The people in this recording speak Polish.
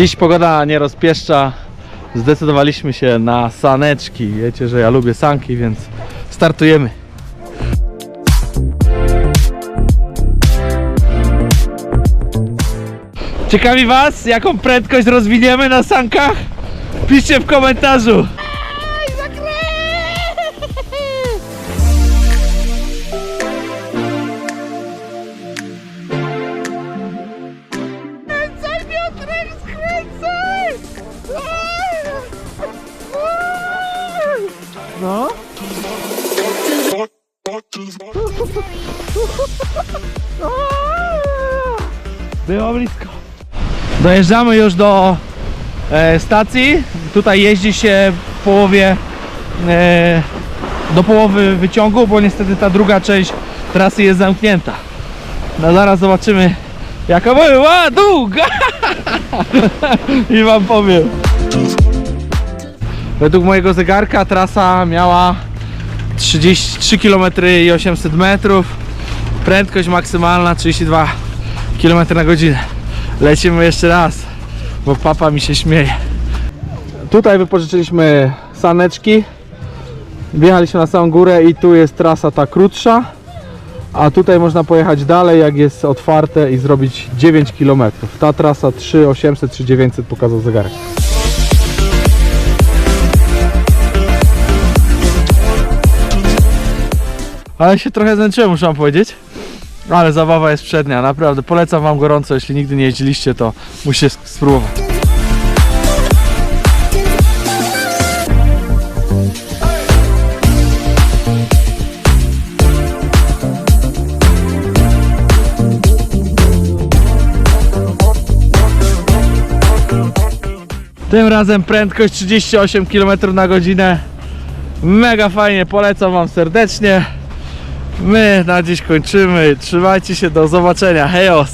Dziś pogoda nie rozpieszcza. Zdecydowaliśmy się na saneczki. Wiecie, że ja lubię sanki, więc startujemy. Ciekawi Was, jaką prędkość rozwiniemy na sankach? Piszcie w komentarzu. No. Było blisko. Dojeżdżamy już do e, stacji. Tutaj jeździ się w połowie e, do połowy wyciągu, bo niestety ta druga część trasy jest zamknięta. No zaraz zobaczymy jaka była długa i wam powiem. Według mojego zegarka trasa miała 33 km i 800 metrów. Prędkość maksymalna 32 km na godzinę. Lecimy jeszcze raz, bo papa mi się śmieje. Tutaj wypożyczyliśmy saneczki. Wjechaliśmy na samą górę i tu jest trasa ta krótsza. A tutaj można pojechać dalej, jak jest otwarte i zrobić 9 km. Ta trasa 3800 3900 pokazał zegarek. Ale się trochę zmęczyłem, muszę wam powiedzieć. Ale zabawa jest przednia, naprawdę. Polecam wam gorąco, jeśli nigdy nie jeździliście, to musicie spróbować. Tym razem prędkość 38 km na godzinę. Mega fajnie, polecam wam serdecznie. My na dziś kończymy. Trzymajcie się, do zobaczenia. Hejos!